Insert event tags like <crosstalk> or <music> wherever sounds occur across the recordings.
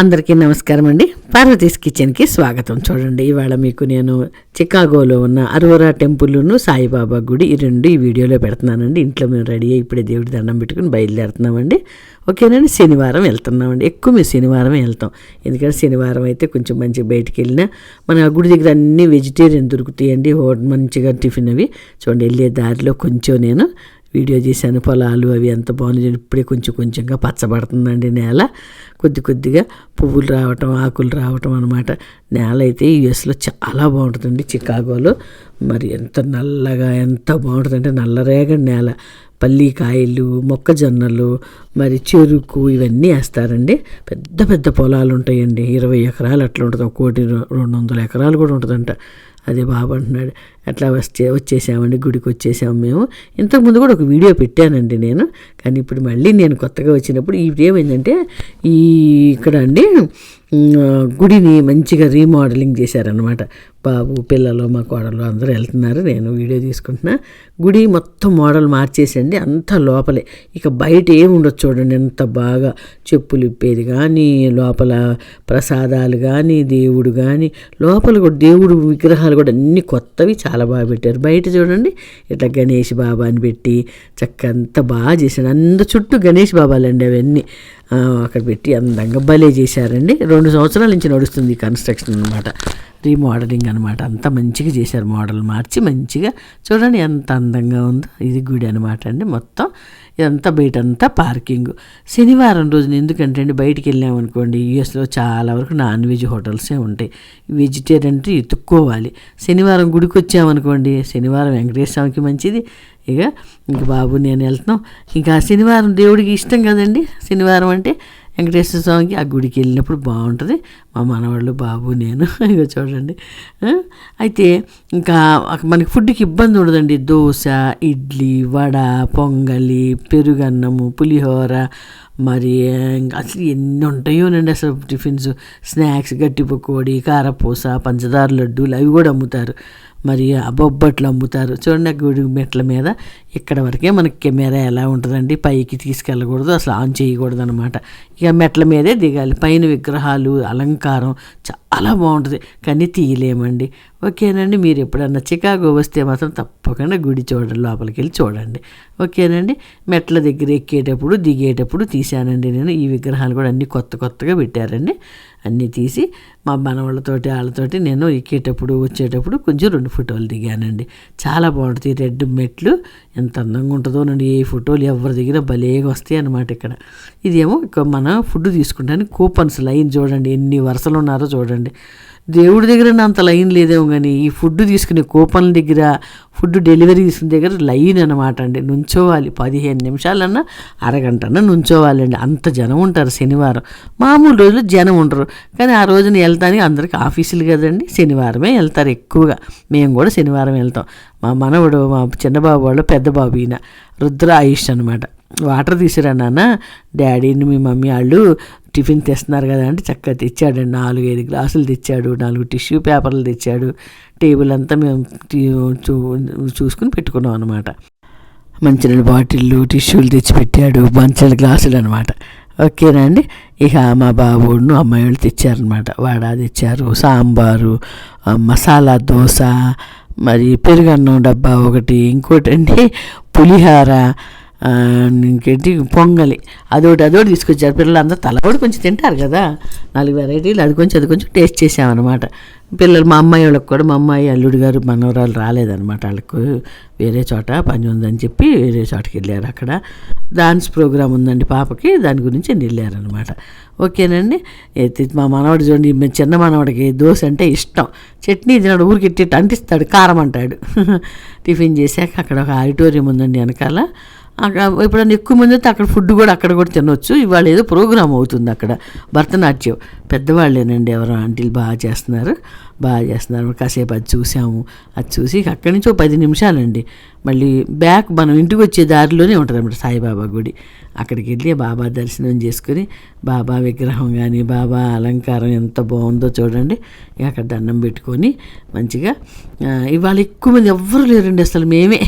అందరికీ నమస్కారం అండి. పార్వతీస్ కిచెన్కి స్వాగతం. చూడండి ఇవాళ మీకు నేను చికాగోలో ఉన్న అరోరా టెంపుల్ను సాయిబాబా గుడి ఈ రెండు ఈ వీడియోలో పెడుతున్నానండి. ఇంట్లో మేము రెడీ అయ్యి ఇప్పుడే దేవుడి దండం పెట్టుకుని బయలుదేరుతున్నామండి. ఓకేనండి శనివారం వెళ్తున్నామండి. ఎక్కువ మేము శనివారమే వెళ్తాం. ఎందుకంటే శనివారం అయితే కొంచెం మంచిగా బయటికి వెళ్ళినా మన గుడి దగ్గర అన్ని వెజిటేరియన్ దొరుకుతాయండి. హోటల్ మంచిగా టిఫిన్ అవి. చూడండి వెళ్ళే దారిలో కొంచెం నేను వీడియో చేశాను పొలాలు అవి ఎంత బాగున్నాయి ఇప్పుడే కొంచెం కొంచెంగా పచ్చబడుతుందండి నేల. కొద్ది కొద్దిగా పువ్వులు రావటం ఆకులు రావటం అనమాట నేల అయితే యుఎస్లో చాలా బాగుంటుందండి చికాగోలో. మరి ఎంత నల్లగా ఎంత బాగుంటుందంటే నల్లరేగడి నేల. పల్లికాయలు మొక్కజొన్నలు మరి చెరుకు ఇవన్నీ వేస్తారండి. పెద్ద పెద్ద పొలాలు ఉంటాయండి. ఇరవై ఎకరాలు అట్లా ఉంటుంది. ఒకటి రెండు వందల ఎకరాలు కూడా ఉంటుందంట. అదే బాబు అంటున్నాడు. అట్లా వచ్చే వచ్చేసామండి గుడికి వచ్చేసాము మేము. ఇంతకుముందు కూడా ఒక వీడియో పెట్టానండి నేను. కానీ ఇప్పుడు మళ్ళీ నేను కొత్తగా వచ్చినప్పుడు ఇది ఏమైందంటే ఈ ఇక్కడ అండి గుడిని మంచిగా రీమోడలింగ్ చేశారనమాట బాబు పిల్లలు మా కోడలు అందరూ వెళ్తున్నారు. నేను వీడియో తీసుకుంటున్నా. గుడి మొత్తం మోడల్ మార్చేసండి. అంతా లోపలే. ఇక బయట ఏమి ఉండదు చూడండి. ఎంత బాగా చెప్పులు ఇప్పేది కానీ లోపల ప్రసాదాలు కానీ దేవుడు కానీ లోపల కూడా దేవుడు విగ్రహాలు కూడా అన్ని కొత్తవి చాలా బాగా పెట్టారు. బయట చూడండి. ఇట్లా గణేష్ బాబా అని పెట్టి చక్క అంత బాగా చేశాడు అంత చుట్టూ గణేష్ బాబాలండి అవన్నీ. అక్కడ పెట్టి అందంగా భలే చేశారండి. రెండు సంవత్సరాల నుంచి నడుస్తుంది ఈ కన్స్ట్రక్షన్ అనమాట రీమోడలింగ్ అనమాట అంతా మంచిగా చేశారు మోడల్ మార్చి మంచిగా. చూడండి ఎంత అందంగా ఉందో. ఇది గుడి అనమాట అండి మొత్తం. ఇదంతా బయట అంతా పార్కింగ్ శనివారం రోజున ఎందుకంటే అండి బయటికి వెళ్ళామనుకోండి యూఎస్లో చాలా వరకు నాన్ వెజ్ హోటల్సే ఉంటాయి. వెజిటేరియన్ అంటే ఎత్తుక్కోవాలి. శనివారం గుడికి వచ్చామనుకోండి శనివారం వెంకటేశ్వర స్వామికి మంచిది. ఇక ఇంక బాబు నేను వెళ్తున్నాం. ఇంకా శనివారం దేవుడికి ఇష్టం కదండి? శనివారం అంటే వెంకటేశ్వర స్వామికి ఆ గుడికి వెళ్ళినప్పుడు బాగుంటుంది. మా మనవాళ్ళు బాబు నేను ఇక చూడండి. అయితే ఇంకా మనకి ఫుడ్కి ఇబ్బంది ఉండదండి. దోశ ఇడ్లీ వడ పొంగలి పెరుగన్నము పులిహోర మరి అసలు ఎన్ని ఉంటాయోనండి అసలు టిఫిన్స్. స్నాక్స్ గట్టి పకోడీ కారపూస పంచదార లడ్డూలు అవి కూడా అమ్ముతారు. మరి ఆ బొబ్బట్లు అమ్ముతారు. చూడండి ఆ గుడి మెట్ల మీద. ఇక్కడ వరకే మనకి కెమెరా ఎలా ఉంటుందండి? పైకి తీసుకెళ్ళకూడదు. అసలు ఆన్ చేయకూడదు అనమాట ఇక మెట్ల మీదే దిగాలి. పైన విగ్రహాలు అలంకారం చాలా బాగుంటుంది. కానీ తీయలేమండి. ఓకేనండి. మీరు ఎప్పుడన్నా చికాగో వస్తే మాత్రం తప్పకుండా గుడి చూడండి లోపలికి వెళ్ళి చూడండి. ఓకేనండి. మెట్ల దగ్గర ఎక్కేటప్పుడు దిగేటప్పుడు తీశానండి నేను. ఈ విగ్రహాలు కూడా అన్నీ కొత్త కొత్తగా పెట్టారండి. అన్నీ తీసి మా మనవాళ్ళతోటి వాళ్ళతోటి నేను ఎక్కేటప్పుడు వచ్చేటప్పుడు కొంచెం రెండు ఫోటోలు దిగానండి. చాలా బాగుంటుంది. రెడ్ మెట్లు ఎంత అందంగా ఉంటుందోనండి ఏ ఫోటోలు ఎవరి దగ్గర భలేగా వస్తాయి అన్నమాట ఇక్కడ. ఇదేమో ఇక మనం ఫుడ్ తీసుకుంటానికి కూపన్స్ లైన్ చూడండి. ఎన్ని వరుసలు ఉన్నారో చూడండి. దేవుడి దగ్గర అంత లైన్ లేదేమో కానీ ఈ ఫుడ్ తీసుకునే కూపన్ల దగ్గర ఫుడ్ డెలివరీ తీసుకునే దగ్గర లైన్ అనమాట అండి. నుంచోవాలి. పదిహేను నిమిషాలన్నా అరగంటన్నా నుంచోవాలండి అంత జనం ఉంటారు శనివారం. మామూలు రోజులు జనం ఉండరు. కానీ ఆ రోజున వెళ్తానికి అందరికి ఆఫీసులు కదండి. శనివారమే వెళ్తారు ఎక్కువగా. మేము కూడా శనివారం వెళ్తాం. మా మనవడు మా చిన్నబాబు వాళ్ళు పెద్ద బాబు ఈయన. రుద్ర ఆయుష్ అనమాట వాటర్ తీసిరా నాన్న. డాడీని మీ మమ్మీ వాళ్ళు టిఫిన్ తెస్తున్నారు కదా అంటే చక్కగా తెచ్చాడండి నాలుగు ఐదు గ్లాసులు తెచ్చాడు నాలుగు టిష్యూ పేపర్లు తెచ్చాడు. టేబుల్ అంతా మేము చూసుకుని పెట్టుకున్నాం అనమాట మంచినీళ్ళ బాటిళ్ళు టిష్యూలు తెచ్చి పెట్టాడు మంచినీళ్ళ గ్లాసులు అనమాట ఓకేనా అండి? ఇక మా బాబును అమ్మాయి వాళ్ళు తెచ్చారనమాట వాడ తెచ్చారు సాంబారు మసాలా దోశ మరి పెరుగన్నం డబ్బా ఒకటి ఇంకోటి అండి పులిహార ఇంకేంటి? పొంగలి. అదొకటి అదొకటి తీసుకొచ్చారు. పిల్లలందరూ తల కూడా కొంచెం తింటారు కదా. నాలుగు వెరైటీలు అది కొంచెం అది కొంచెం టేస్ట్ చేసామన్నమాట. పిల్లలు మా అమ్మాయి వాళ్ళకి కూడా మా అమ్మాయి అల్లుడు గారు మనవరాలు రాలేదన్నమాట వాళ్ళకు. వేరే చోట పని ఉందని చెప్పి వేరే చోటకి వెళ్ళారు అక్కడ. డాన్స్ ప్రోగ్రామ్ ఉందండి పాపకి దాని గురించి వెళ్ళారనమాట ఓకేనండి? అయితే మా మనవాడు చూడండి చిన్న మనవాడికి దోశ అంటే ఇష్టం. చట్నీ తినాడు ఊరికి అంటిస్తాడు కారం అంటాడు. <laughs> టిఫిన్ చేశాక అక్కడ ఒక ఆడిటోరియం ఉందండి వెనకాల. ఎప్పుడైనా ఎక్కువ మంది అయితే అక్కడ ఫుడ్ కూడా అక్కడ కూడా తినొచ్చు. ఇవాళ ఏదో ప్రోగ్రామ్ అవుతుంది అక్కడ. భరతనాట్యం. పెద్దవాళ్ళేనండి ఎవరో ఆంటీలు బాగా చేస్తున్నారు. బాగా చేస్తున్నారు. కాసేపు అది చూసాము. అది చూసి అక్కడి నుంచి ఒక పది నిమిషాలండి. మళ్ళీ బ్యాక్ మనం ఇంటికి వచ్చే దారిలోనే ఉంటుంది అన్నమాట సాయిబాబా గుడి. అక్కడికి వెళ్ళి బాబా దర్శనం చేసుకుని బాబా విగ్రహం కానీ బాబా అలంకారం ఎంత బాగుందో చూడండి. అక్కడ దండం పెట్టుకొని మంచిగా ఇవాళ ఎక్కువ మంది ఎవ్వరు లేరండి అసలు మేమే.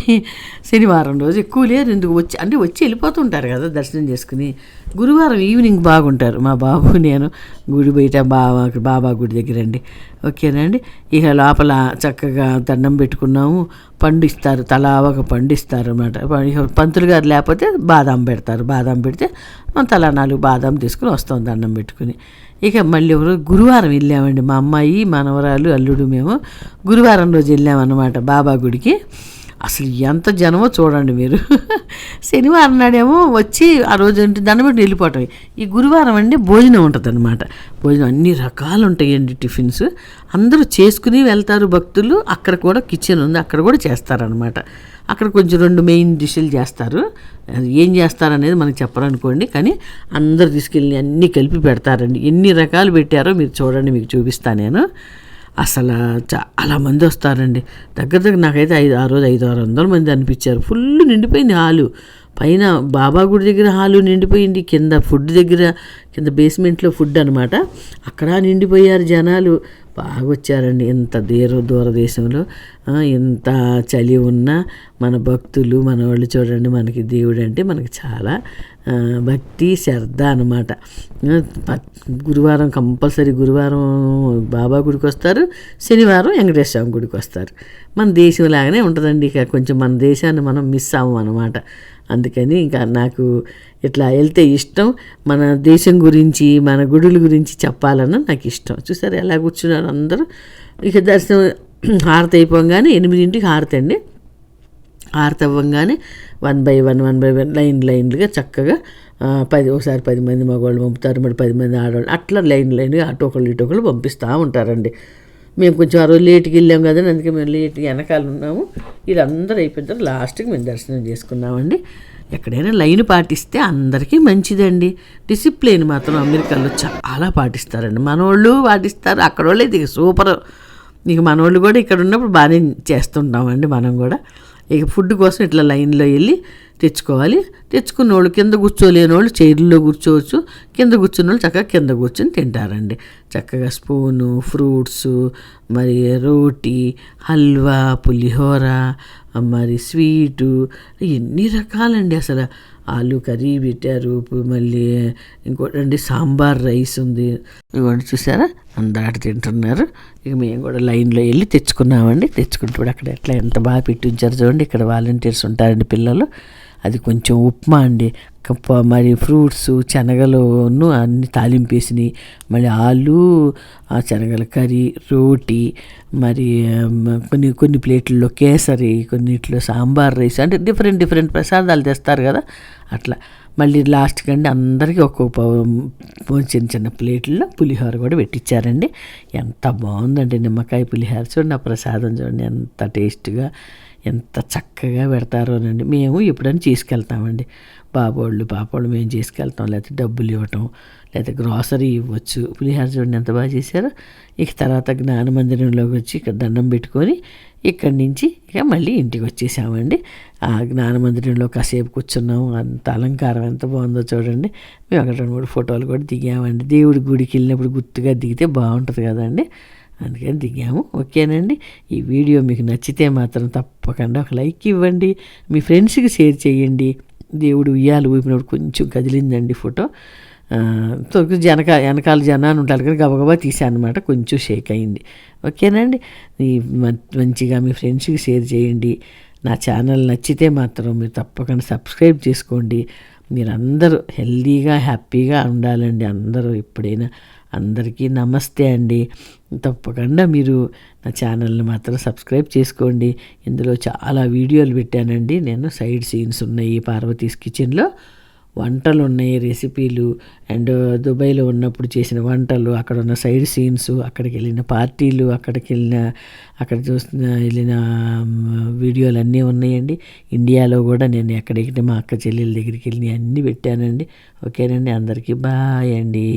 శనివారం రోజు ఎక్కువ లేరు. ఎందుకు వచ్చి అంటే వచ్చి వెళ్ళిపోతుంటారు కదా దర్శనం చేసుకుని. గురువారం ఈవినింగ్ బాగుంటారు. మా బాబు నేను గుడి బయట బాబా బాబా గుడి దగ్గర అండి. ఓకేనండి ఇక లోపల చక్కగా దండం పెట్టుకున్నాము. పండిస్తారు తలా ఒక పండిస్తారు అనమాట పంతులు గారు లేకపోతే బాదాం పెడతారు. బాదాం పెడితే మనం తలా నాలుగు బాదాం తీసుకుని వస్తాం దండం పెట్టుకుని. ఇక మళ్ళీ ఒకరోజు గురువారం వెళ్ళామండి. మా అమ్మాయి మనవరాలు అల్లుడు మేము గురువారం రోజు వెళ్ళామన్నమాట బాబా గుడికి. అసలు ఎంత జనమో చూడండి మీరు. శనివారం నాడేమో వచ్చి ఆ రోజు ఏంటి దాన్ని బట్టి వెళ్ళిపోవటం ఈ గురువారం అండి భోజనం ఉంటుంది అనమాట భోజనం అన్ని రకాలు ఉంటాయండి టిఫిన్స్. అందరూ చేసుకుని వెళ్తారు భక్తులు. అక్కడ కూడా కిచెన్ ఉంది అక్కడ కూడా చేస్తారనమాట అక్కడ కొంచెం రెండు మెయిన్ డిష్లు చేస్తారు. ఏం చేస్తారు అనేది మనకు చెప్పరనుకోండి కానీ అందరు తీసుకెళ్ళి అన్నీ కలిపి పెడతారండి. ఎన్ని రకాలు పెట్టారో మీరు చూడండి మీకు చూపిస్తాను నేను. అసలు చాలా మంది వస్తారండి. దగ్గర దగ్గర నాకైతే ఐదు ఆ రోజు ఐదు ఆరు వందల మంది అనిపించారు. ఫుల్ నిండిపోయింది హాలు. పైన బాబా గుడి దగ్గర హాలు నిండిపోయింది కింద ఫుడ్ దగ్గర కింద బేస్మెంట్లో ఫుడ్ అనమాట అక్కడ నిండిపోయారు జనాలు. బాగా వచ్చారండి ఎంత దూర దూరదేశంలో ఆ, ఎంత చలి ఉన్నా మన భక్తులు మన వాళ్ళు చూడండి మనకి దేవుడు అంటే మనకి చాలా భక్తి శ్రద్ధ అనమాట గురువారం కంపల్సరీ గురువారం బాబా గుడికి వస్తారు శనివారం వెంకటేశ్వర స్వామి గుడికి వస్తారు. మన దేశం లాగానే ఉంటుందండి ఇక. కొంచెం మన దేశాన్ని మనం మిస్ అవ్వం అనమాట అందుకని ఇంకా నాకు ఇట్లా వెళ్తే ఇష్టం. మన దేశం గురించి మన గుడుల గురించి చెప్పాలన్న నాకు ఇష్టం. చూసారు ఎలా కూర్చున్నారు అందరూ? ఇక దర్శనం హారతి అయిపోగానే ఎనిమిదింటికి హారతి అండి. హారతి అవ్వగానే one by one one by one line లైన్లుగా చక్కగా పది ఒకసారి పది మంది మగవాళ్ళు పంపుతారు మరి పది మంది ఆడవాళ్ళు అట్లా లైన్ లైన్గా అటు ఒకళ్ళు ఇటు ఒకళ్ళు పంపిస్తూ ఉంటారండి. మేము కొంచెం ఆ రోజు లేట్కి వెళ్ళాం కదండి అందుకే మేము లేట్గా వెనకాల ఉన్నాము. వీళ్ళందరూ అయిపోయిన తర్వాత లాస్ట్కి మేము దర్శనం చేసుకున్నామండి. ఎక్కడైనా లైన్ పాటిస్తే అందరికీ మంచిదండి. డిసిప్లిన్ మాత్రం అమెరికాలో చాలా పాటిస్తారండి. మనోళ్ళు పాటిస్తారు అక్కడ వాళ్ళు ఇది సూపర్. ఇక మనోళ్ళు కూడా ఇక్కడ ఉన్నప్పుడు బాగానే చేస్తుంటామండి మనం కూడా. ఇక ఫుడ్ కోసం ఇట్లా లైన్లో వెళ్ళి తెచ్చుకోవాలి. తెచ్చుకున్న వాళ్ళు కింద కూర్చోలేని వాళ్ళు చైర్లో కూర్చోవచ్చు కింద కూర్చున్న వాళ్ళు చక్కగా కింద కూర్చొని తింటారండి. చక్కగా స్పూను ఫ్రూట్స్ మరి రోటీ హల్వా పులిహోర మరి స్వీటు ఎన్ని రకాలండి అసలు. ఆలు కర్రీ పెట్టారు పు- మళ్ళీ ఇంకోటండి సాంబార్ రైస్ ఉంది. ఇవ్వండి చూసారా? అందాట తింటున్నారు. ఇక మేము కూడా లైన్లో వెళ్ళి తెచ్చుకున్నామండి. తెచ్చుకుంటూ అక్కడ ఎట్లా ఎంత బాగా పెట్టి ఉంచారు చూడండి. ఇక్కడ వాలంటీర్స్ ఉంటారండి పిల్లలు. అది కొంచెం ఉప్మా అండి. కప్ప మరి ఫ్రూట్స్ శనగలును అన్ని తాలింపేసినాయి మళ్ళీ ఆలు ఆ శనగల కర్రీ రోటీ మరి కొన్ని కొన్ని ప్లేట్లలో కేసరి కొన్నిట్లో సాంబార్ రైస్ అంటే డిఫరెంట్ డిఫరెంట్ ప్రసాదాలు తెస్తారు కదా. అట్లా. మళ్ళీ లాస్ట్ కండి అందరికీ ఒక్కొక్క చిన్న చిన్న ప్లేట్లో పులిహోర కూడా పెట్టించారండి ఎంత బాగుందండి నిమ్మకాయ పులిహోర చూడండి ఆ ప్రసాదం చూడండి ఎంత టేస్ట్గా ఎంత చక్కగా పెడతారోనండి. మేము ఎప్పుడైనా తీసుకెళ్తామండి. బాబోళ్ళు పాపోళ్ళు మేము చేసుకెళ్తాం లేకపోతే డబ్బులు ఇవ్వటం లేకపోతే గ్రాసరీ ఇవ్వచ్చు. పులిహార చూడండి ఎంత బాగా చేశారో. ఇక తర్వాత జ్ఞాన మందిరంలోకి వచ్చి ఇక్కడ దండం పెట్టుకొని ఇక్కడి నుంచి ఇక మళ్ళీ ఇంటికి వచ్చేసామండి. ఆ జ్ఞాన మందిరంలో కాసేపు కూర్చున్నాము అంత అలంకారం ఎంత బాగుందో చూడండి. మేము అక్కడ రెండు మూడు ఫోటోలు కూడా దిగామండి. దేవుడి గుడికి వెళ్ళినప్పుడు గుర్తుగా దిగితే బాగుంటుంది కదండి. అందుకని దిగాము. ఓకేనండి. ఈ వీడియో మీకు నచ్చితే మాత్రం తప్పకుండా ఒక లైక్ ఇవ్వండి. మీ ఫ్రెండ్స్కి షేర్ చేయండి. దేవుడు ఉయ్యాలు ఊపినప్పుడు కొంచెం కదిలిందండి ఫోటో. ఆ, జనక వెనకాల జనాన్ని ఉంటారు కదా గబగబా తీసాను అనమాట కొంచెం షేక్ అయింది. ఓకేనండి? ఈ మ- మంచిగా మీ ఫ్రెండ్స్కి షేర్ చేయండి. నా ఛానల్ నచ్చితే మాత్రం మీరు తప్పకుండా సబ్స్క్రైబ్ చేసుకోండి. మీరందరూ హెల్దీగా హ్యాపీగా ఉండాలండి అందరూ ఎప్పుడైనా. అందరికీ నమస్తే అండి. తప్పకుండా మీరు నా ఛానల్ని మాత్రం సబ్స్క్రైబ్ చేసుకోండి. ఇందులో చాలా వీడియోలు పెట్టానండి. నేను సైడ్ సీన్స్ ఉన్నాయి పార్వతీస్ కిచెన్లో. వంటలు ఉన్నాయి రెసిపీలు. అండ్ దుబాయ్లో ఉన్నప్పుడు చేసిన వంటలు అక్కడ ఉన్న సైడ్ సీన్స్ అక్కడికి వెళ్ళిన పార్టీలు అక్కడికి వెళ్ళిన అక్కడ చూసిన వెళ్ళిన వీడియోలు అన్నీ ఉన్నాయండి. ఇండియాలో కూడా నేను ఎక్కడెక్కడ మా అక్క చెల్లెల దగ్గరికి వెళ్ళి అన్నీ పెట్టానండి. ఓకేనండి అందరికీ బాయ్ అండి.